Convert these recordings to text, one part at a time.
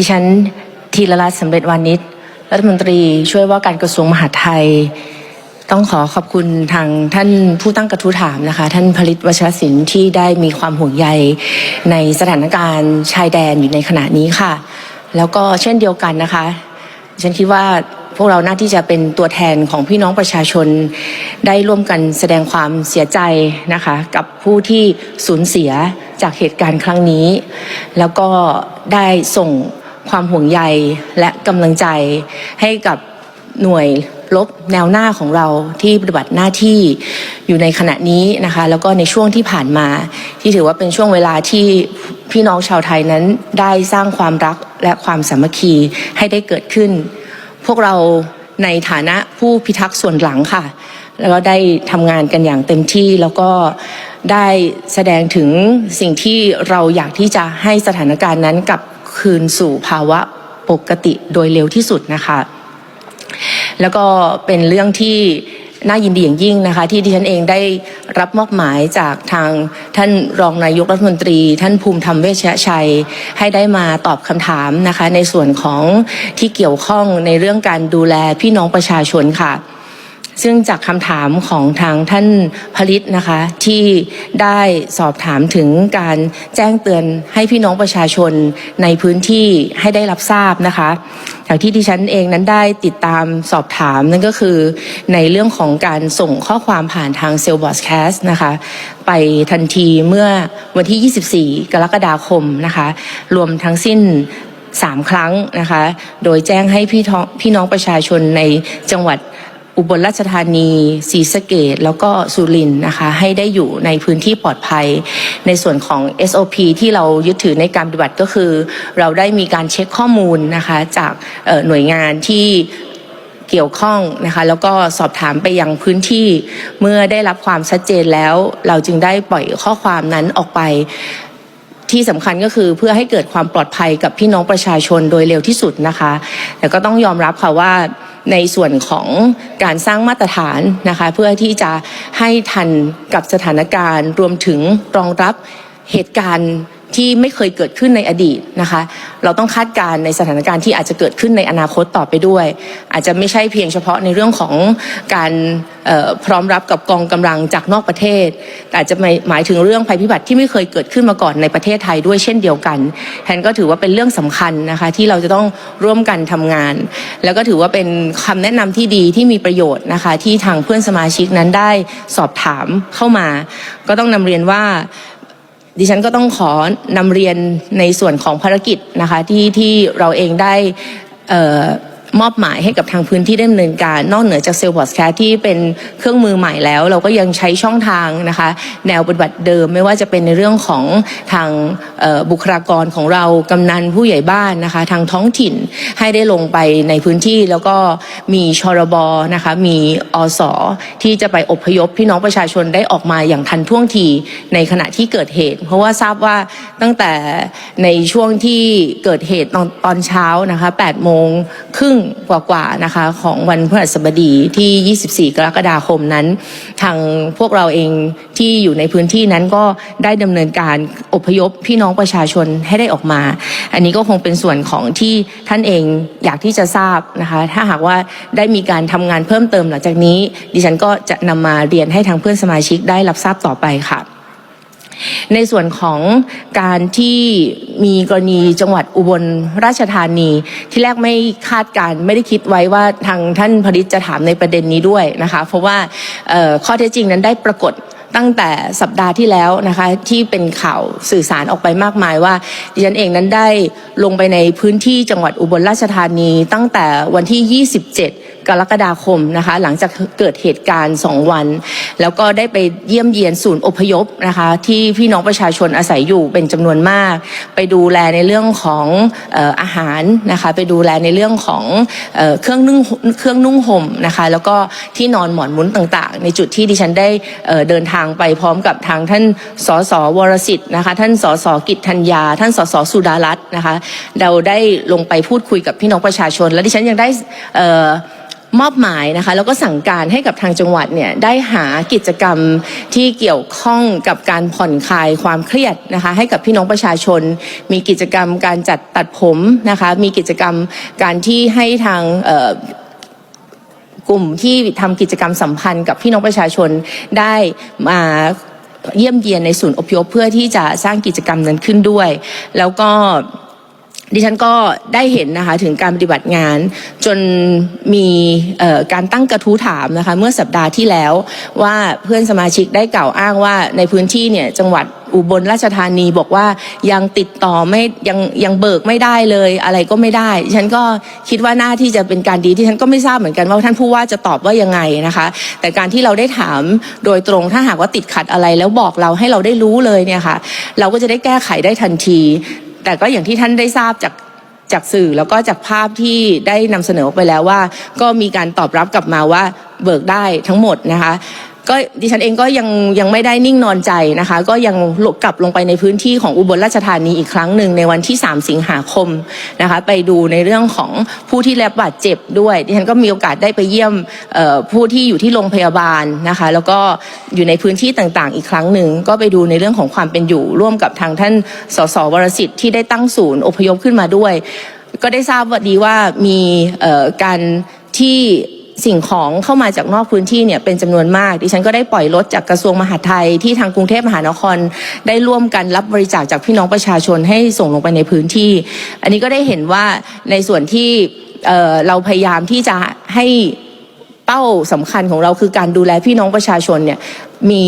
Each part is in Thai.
ดิฉันธีรรัตน์สำเร็จวานิชรัฐมนตรีช่วยว่าการกระทรวงมหาดไทย ต้องขอขอบคุณทางท่านผู้ตั้งกระทู้ถามนะคะ ท่านผลิตวชรศิลป์ที่ได้มีความห่วงใยในสถานการณ์ชายแดนอยู่ในขณะนี้ค่ะ แล้วก็เช่นเดียวกันนะคะฉันคิดว่าพวกเราหน้าที่จะเป็นตัวแทนของพี่น้องประชาชนได้ร่วมกันแสดงความเสียใจนะคะ กับผู้ที่สูญเสียจากเหตุการณ์ครั้งนี้ แล้วก็ได้ส่ง ความห่วงใยและกำลังใจให้กับหน่วยรบแนวหน้าของเราที่ปฏิบัติหน้าที่อยู่ในขณะนี้นะคะ แล้วก็ในช่วงที่ผ่านมา ที่ถือว่าเป็นช่วงเวลาที่พี่น้องชาวไทยนั้นได้สร้างความรักและความสามัคคีให้ได้เกิดขึ้น พวกเราในฐานะผู้พิทักษ์ส่วนหลังค่ะ แล้วก็ได้ทำงานกันอย่างเต็มที่แล้วก็ได้แสดงถึงสิ่งที่เราอยากที่จะให้สถานการณ์นั้นกับ คืนสู่ภาวะปกติโดยเร็วที่สุดนะคะ แล้วก็เป็นเรื่องที่น่ายินดีอย่างยิ่งนะคะ ที่ดิฉันเองได้รับมอบหมายจากทางท่านรองนายกรัฐมนตรี ท่านภูมิธรรมเวชชัย ให้ได้มาตอบคำถามนะคะ ในส่วนของที่เกี่ยวข้องในเรื่องการดูแลพี่น้องประชาชนค่ะ ซึ่งจากคำถามของทางท่านผลิตนะคะ ที่ได้สอบถามถึงการแจ้งเตือนให้พี่น้องประชาชนในพื้นที่ให้ได้รับทราบนะคะอย่างที่ดิฉันเองนั้นได้ติดตามสอบถามนั่นก็คือในเรื่องของการส่งข้อความผ่านทางเซลล์บอสแคสนะคะ ไปทันทีเมื่อวันที่ 24 กรกฎาคมนะคะ รวมทั้งสิ้น3ครั้งนะคะ โดยแจ้งให้พี่ท้องพี่น้องประชาชนในจังหวัด อุบลราชธานีศรีสะเกดแล้วก็สุรินนะคะให้ได้อยู่ในพื้นที่ปลอดภัย ในส่วนของ SOP ที่เรายึดถือในการปฏิบัติก็คือ เราได้มีการเช็คข้อมูลนะคะจากหน่วยงานที่เกี่ยวข้องนะคะแล้วก็สอบถามไปยังพื้นที่เมื่อได้รับความชัดเจนแล้ว เราจึงได้ปล่อยข้อความนั้นออกไป ที่สำคัญก็คือเพื่อให้เกิดความปลอดภัยกับพี่น้องประชาชนโดยเร็วที่สุดนะคะ แต่ก็ต้องยอมรับค่ะว่าในส่วนของการสร้างมาตรฐานนะคะ เพื่อที่จะให้ทันกับสถานการณ์ รวมถึงรองรับเหตุการณ์ ที่ไม่เคยเกิดขึ้นในอดีตนะคะ เราต้องคาดการณ์ในสถานการณ์ที่อาจจะเกิดขึ้นในอนาคตต่อไปด้วย อาจจะไม่ใช่เพียงเฉพาะในเรื่องของการพร้อมรับกับกองกำลังจากนอกประเทศ แต่อาจจะหมายถึงเรื่องภัยพิบัติที่ไม่เคยเกิดขึ้นมาก่อนในประเทศไทยด้วยเช่นเดียวกันแทนก็ถือว่าเป็นเรื่องสำคัญนะคะที่เราจะต้องร่วมกันทำงาน แล้วก็ถือว่าเป็นคำแนะนำที่ดีที่มีประโยชน์นะคะที่ทางเพื่อนสมาชิกนั้นได้สอบถามเข้ามา ก็ต้องนำเรียนว่า ดิฉันก็ต้องขอนำเรียนในส่วนของภารกิจนะคะที่ที่เราเองได้ มอบหมายให้กับทางพื้นที่ได้ดำเนินการ นอกเหนือจากเซลล์บอสแคร์ที่เป็นเครื่องมือใหม่แล้ว เราก็ยังใช้ช่องทางนะคะ แนวปฏิบัติเดิมไม่ว่าจะเป็นในเรื่องของทางบุคลากรของเรากำนันผู้ใหญ่บ้านนะคะ ทางท้องถิ่นให้ได้ลงไปในพื้นที่แล้วก็มีชรบนะคะมีอสที่จะไปอพยพพี่น้องประชาชนได้ออกมาอย่างทันท่วงทีในขณะที่เกิดเหตุ เพราะว่าทราบว่าตั้งแต่ในช่วงที่เกิดเหตุตอนตอนเช้านะคะ8โมงครึ่งกว่าๆนะคะของวันพฤหัสบดีที่ 24 กรกฎาคมนั้น ทางพวกเราเองที่อยู่ในพื้นที่นั้นก็ได้ดำเนินการอพยพพี่น้องประชาชนให้ได้ออกมา อันนี้ก็คงเป็นส่วนของที่ท่านเองอยากที่จะทราบนะคะถ้าหากว่าได้มีการทำงานเพิ่มเติมหลังจากนี้ ดิฉันก็จะนำมาเรียนให้ทางเพื่อนสมาชิกได้รับทราบต่อไปค่ะ ในส่วนของการที่มีกรณีจังหวัดอุบลราชธานี ที่แรกไม่คาดการไม่ได้คิดไว้ว่าทางท่านผลิตจะถามในประเด็นนี้ด้วยนะคะ เพราะว่าข้อเท็จจริงนั้นได้ปรากฏตั้งแต่สัปดาห์ที่แล้วนะคะที่เป็นข่าวสื่อสารออกไปมากมายว่าดิฉันเองนั้นได้ลงไปในพื้นที่จังหวัดอุบลราชธานี ตั้งแต่วันที่ 27 กรกฎาคมนะคะ หลังจากเกิดเหตุการณ์ 2 วัน แล้วก็ได้ไปเยี่ยมเยียนศูนย์อพยพนะคะ ที่พี่น้องประชาชนอาศัยอยู่เป็นจำนวนมาก ไปดูแลในเรื่องของอออาหารนะคะ ไปดูแลในเรื่องของเออเครื่องนุ่งเครื่องนุ่งห่มนะคะ แล้วก็ที่นอนหมอนมุ้นต่างๆ ในจุดที่ดิฉันได้เอ่อเดินทางไปพร้อมกับทางท่านสสวรสิทธิ์นะคะท่านสสกิจธัญญา ท่านสสสุดารัตน์นะคะ เราได้ลงไปพูดคุยกับพี่น้องประชาชน และดิฉันยังได้ มอบหมายนะคะแล้วก็สั่งการให้กับทางจังหวัดเนี่ยได้หากิจกรรมที่เกี่ยวข้องกับการผ่อนคลายความเครียดนะคะให้กับพี่น้องประชาชน มีกิจกรรมการจัดตัดผมนะคะมีกิจกรรมการที่ให้ทางกลุ่มที่ทำกิจกรรมสัมพันธ์กับพี่น้องประชาชนได้มาเยี่ยมเยียนในศูนย์อพยพเพื่อที่จะสร้างกิจกรรมนั้นขึ้นด้วย แล้วก็ ดิฉันก็ได้เห็นนะคะถึงการปฏิบัติงาน จนมีการตั้งกระทู้ถามนะคะเมื่อสัปดาห์ที่แล้วว่าเพื่อนสมาชิกได้กล่าวอ้างว่าในพื้นที่เนี่ยจังหวัดอุบลราชธานีบอกว่ายังติดต่อไม่ยังยังเบิกไม่ได้เลยอะไรก็ไม่ได้ดิฉันก็คิดว่าหน้าที่จะเป็นการดีที่ฉันก็ไม่ทราบเหมือนกันว่าท่านผู้ว่าจะตอบว่ายังไงนะคะ แต่การที่เราได้ถามโดยตรงถ้าหากว่าติดขัดอะไรแล้วบอกเราให้เราได้รู้เลยเนี่ยค่ะ เราก็จะได้แก้ไขได้ทันที แต่ก็อย่างที่ท่านได้ทราบจากจากสื่อแล้วก็จากภาพที่ได้นำเสนอไปแล้วว่า ก็มีการตอบรับกลับมาว่าเบิกได้ทั้งหมดนะคะ ก็ดิฉันเองก็ยังยังไม่ได้นิ่งนอนใจนะคะ ก็ยังลกลับลงไปในพื้นที่ของอุบลราชธานีอีกครั้งหนึ่งในวันที่ 3 สิงหาคมนะคะ ไปดูในเรื่องของผู้ที่รับบาดเจ็บด้วย ดิฉันก็มีโอกาสได้ไปเยี่ยมผู้ที่อยู่ที่โรงพยาบาลนะคะ แล้วก็อยู่ในพื้นที่ต่างๆ อีกครั้งหนึ่งก็ไปดูในเรื่องของความเป็นอยู่ร่วมกับทางท่านสสวรสิทธิ์ที่ได้ตั้งศูนย์อพยพขึ้นมาด้วย ก็ได้ทราบว่าดีว่ามีการที่ สิ่งของเข้ามาจากนอกพื้นที่เนี่ยเป็นจำนวนมาก ดิฉันก็ได้ปล่อยรถจากกระทรวงมหาดไทยที่ทางกรุงเทพมหานคร ได้ร่วมกันรับบริจาคจากพี่น้องประชาชนให้ส่งลงไปในพื้นที่ อันนี้ก็ได้เห็นว่าในส่วนที่เเราพยายามที่จะให้เป้าสำคัญของเราคือการดูแลพี่น้องประชาชนเนี่ยมี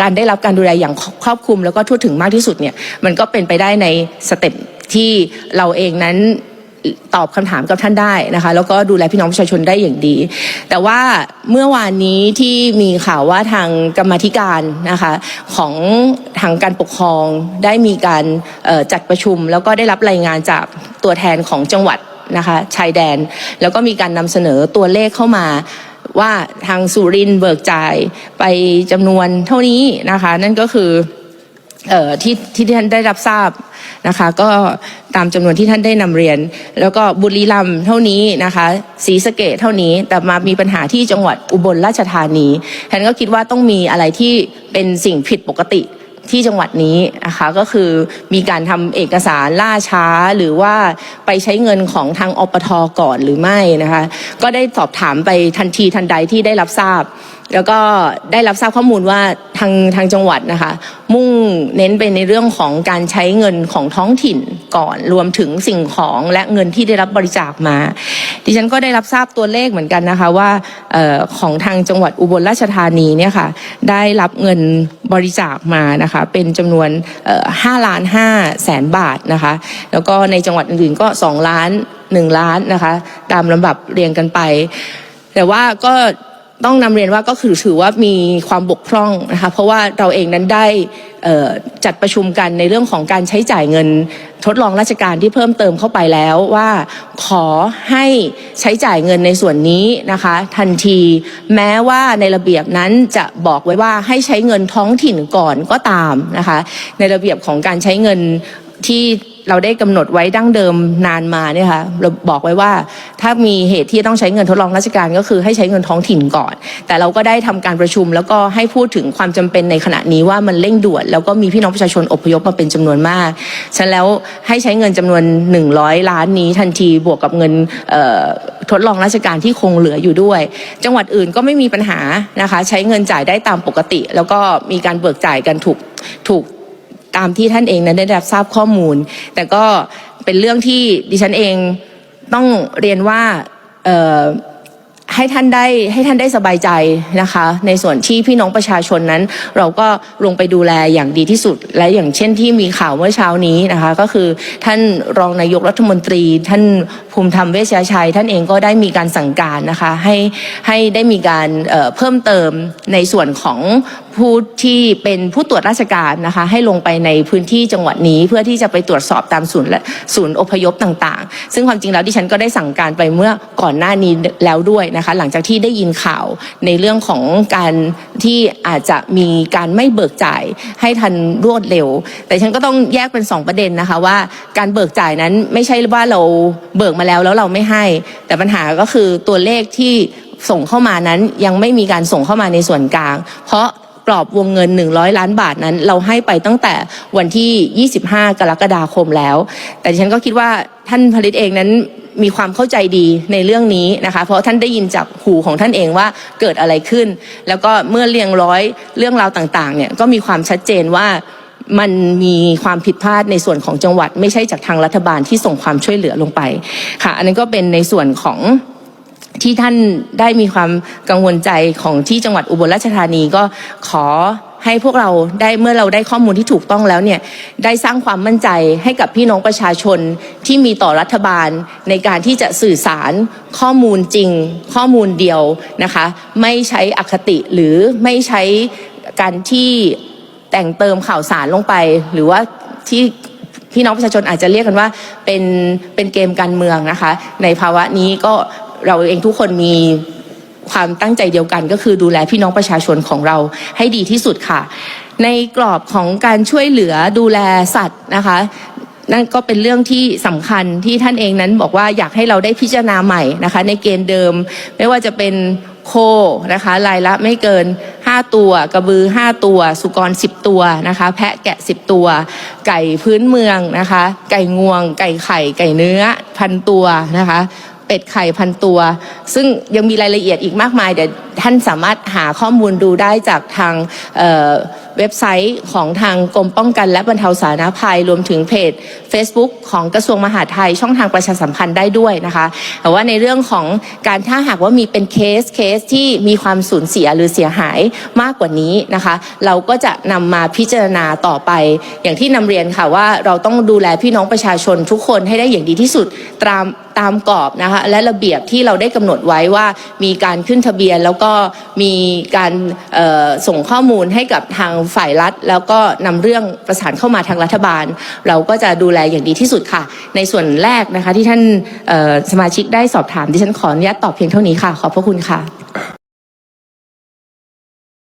การได้รับการดูแลอย่างครอบคลุมแล้วก็ทั่วถึงมากที่สุดเนี่ยมันก็เป็นไปได้ในสเต็ปที่เราเองนั้น ตอบคำถามกับท่านได้นะคะ แล้วก็ดูแลพี่น้องประชาชนได้อย่างดี แต่ว่าเมื่อวานนี้ที่มีข่าวว่าทางกรรมธิการนะคะของทางการปกครองได้มีการจัดประชุม แล้วก็ได้รับรายงานจากตัวแทนของจังหวัดนะคะชายแดน แล้วก็มีการนำเสนอตัวเลขเข้ามาว่าทางสุรินทร์เบิกจ่ายไปจำนวนเท่านี้นะคะ นั่นก็คือ ที่ที่ท่านได้รับทราบนะคะ ก็ตามจำนวนที่ท่านได้นำเรียน แล้วก็บุรีรัมย์เท่านี้นะคะศรีสะเกดเท่านี้แต่มามีปัญหาที่จังหวัดอุบลราชธานีท่านก็คิดว่าต้องมีอะไรที่เป็นสิ่งผิดปกติที่จังหวัดนี้นะคะก็คือมีการทำเอกสารล่าช้าหรือว่าไปใช้เงินของทางอปทก่อนหรือไม่นะคะ ก็ได้สอบถามไปทันทีทันใดที่ได้รับทราบ แล้วก็ได้รับทราบข้อมูลว่าทางทางจังหวัดนะคะ มุ่งเน้นไปในเรื่องของการใช้เงินของท้องถิ่นก่อนรวมถึงสิ่งของและเงินที่ได้รับบริจาคมา ดิฉันก็ได้รับทราบตัวเลขเหมือนกันนะคะว่าออของทางจังหวัดอุบลราชธานีเนี่ยค่ะได้รับเงินบริจาคมานะคะเป็นจำนวนห้าล้านห้าแสนบาทนะคะ แล้วก็ในจังหวัดอื่นๆก็สองล้านหนึ่งล้านนะคะ ตามลำดับเรียงกันไป แต่ว่าก็ ต้องนำเรียนว่าก็คือถือว่ามีความบกพร่องนะคะเพราะว่าเราเองนั้นได้จัดประชุมกันในเรื่องของการใช้จ่ายเงินทดลองราชการที่เพิ่มเติมเข้าไปแล้วว่าขอให้ใช้จ่ายเงินในส่วนนี้นะคะ ทันทีแม้ว่าในระเบียบนั้นจะบอกไว้ว่าให้ใช้เงินท้องถิ่นก่อนก็ตามนะคะ ในระเบียบของการใช้เงินที่ เราได้กำหนดไว้ดั้งเดิมนานมาเนี่ยค่ะเราบอกไว้ว่าถ้ามีเหตุที่ต้องใช้เงินทดลองราชการก็คือให้ใช้เงินท้องถิ่นก่อน แต่เราก็ได้ทำการประชุม แล้วก็ให้พูดถึงความจำเป็นในขณะนี้ว่ามันเร่งด่วน แล้วก็มีพี่น้องประชาชนอพยพมาเป็นจำนวนมากฉะนั้นแล้วให้ใช้เงินจำนวน 100 ล้านนี้ทันทีบวกกับเงินทดลองราชการที่คงเหลืออยู่ด้วย จังหวัดอื่นก็ไม่มีปัญหานะคะใช้เงินจ่ายได้ตามปกติ แล้วก็มีการเบิกจ่ายกันถูกถูก ตามที่ท่านเองนั้นได้รับทราบข้อมูล แต่ก็เป็นเรื่องที่ดิฉันเองต้องเรียนว่าเอ่อ ให้ท่านได้ให้ท่านได้สบายใจนะคะ ในส่วนที่พี่น้องประชาชนนั้น เราก็ลงไปดูแลอย่างดีที่สุด และอย่างเช่นที่มีข่าวเมื่อเช้านี้นะคะ ก็คือท่านรองนายกรัฐมนตรี ท่านภูมิธรรมเวชยชัย ท่านเองก็ได้มีการสั่งการนะคะให้ให้ได้มีการเเพิ่มเติมในส่วนของผู้ที่เป็นผู้ตรวจราชการนะคะ ให้ลงไปในพื้นที่จังหวัดนี้เพื่อที่จะไปตรวจสอบตามศูนย์และศูนย์อพยพต่างๆ ซึ่งความจริงแล้วดิฉันก็ได้สั่งการไปเมื่อก่อนหน้านี้แล้วด้วยนะคะ หลังจากที่ได้ยินข่าวในเรื่องของการที่อาจจะมีการไม่เบิกจ่ายให้ทันรวดเร็ว แต่ฉันก็ต้องแยกเป็นสองประเด็นนะคะว่าการเบิกจ่ายนั้นไม่ใช่ว่าเราเบิกมาแล้วแล้วเราไม่ให้ แต่ปัญหาก็คือตัวเลขที่ส่งเข้ามานั้นยังไม่มีการส่งเข้ามาในส่วนกลาง เพราะกรอบวงเงิน 100 ล้านบาทนั้น เราให้ไปตั้งแต่วันที่ 25 กรกฎาคมแล้ว แต่ฉันก็คิดว่าท่านผลิตเองนั้น มีความเข้าใจดีในเรื่องนี้นะคะ เพราะท่านได้ยินจากหูของท่านเองว่าเกิดอะไรขึ้น แล้วก็เมื่อเรียงร้อยเรื่องราวต่างๆเนี่ยก็มีความชัดเจนว่ามันมีความผิดพลาดในส่วนของจังหวัด ไม่ใช่จากทางรัฐบาลที่ส่งความช่วยเหลือลงไปค่ะ อันนั้นก็เป็นในส่วนของที่ท่านได้มีความกังวลใจของที่จังหวัดอุบลราชธานีก็ขอ ให้พวกเราได้เมื่อเราได้ข้อมูลที่ถูกต้องแล้วเนี่ยได้สร้างความมั่นใจให้กับพี่น้องประชาชนที่มีต่อรัฐบาลในการที่จะสื่อสารข้อมูลจริง ข้อมูลเดียวนะคะไม่ใช้อคติหรือไม่ใช้การที่แต่งเติมข่าวสารลงไป หรือว่าที่พี่น้องประชาชนอาจจะเรียกกันว่าเป็นเป็นเกมการเมืองนะคะ ในภาวะนี้ก็เราเองทุกคนมี ความตั้งใจเดียวกัน ก็คือดูแลพี่น้องประชาชนของเราให้ดีที่สุดค่ะ ในกรอบของการช่วยเหลือดูแลสัตว์นะคะนั่นก็เป็นเรื่องที่สำคัญที่ท่านเองนั้นบอกว่าอยากให้เราได้พิจารณาใหม่นะคะ ในเกณฑ์เดิม ไม่ว่าจะเป็นโคนะคะรายละไม่เกิน 5 ตัว กระบือ 5 ตัว สุกร 10 ตัวนะคะ แพะแกะ 10 ตัว ไก่พื้นเมืองนะคะ ไก่งวง ไก่ไข่ ไก่เนื้อพันตัวนะคะ เป็ดไข่พันตัว ซึ่งยังมีรายละเอียดอีกมากมาย เดี๋ยวท่านสามารถหาข้อมูลดูได้จากทางเเว็บไซต์ของทางกรมป้องกันและบรรเทาสาธารณภัยรวมถึงเพจ Facebook ของกระทรวงมหาดไทย ช่องทางประชาสัมพันธ์ได้ด้วยนะคะแต่ว่าในเรื่องของการถ้าหากว่ามีเป็นเคสเคสที่มีความสูญเสียหรือเสียหายมากกว่านี้นะคะ เราก็จะนำมาพิจารณาต่อไป อย่างที่นำเรียนค่ะว่าเราต้องดูแลพี่น้องประชาชนทุกคนให้ได้อย่างดีที่สุดตาม ตามกรอบนะคะและระเบียบที่เราได้กำหนดไว้ว่ามีการขึ้นทะเบียน แล้วก็มีการส่งข้อมูลให้กับทางฝ่ายรัฐ แล้วก็นำเรื่องประสานเข้ามาทางรัฐบาล เราก็จะดูแลอย่างดีที่สุดค่ะ ในส่วนแรกนะคะที่ท่านสมาชิกได้สอบถามดิฉันขออนุญาตตอบเพียงเท่านี้ค่ะ ขอบพระคุณค่ะ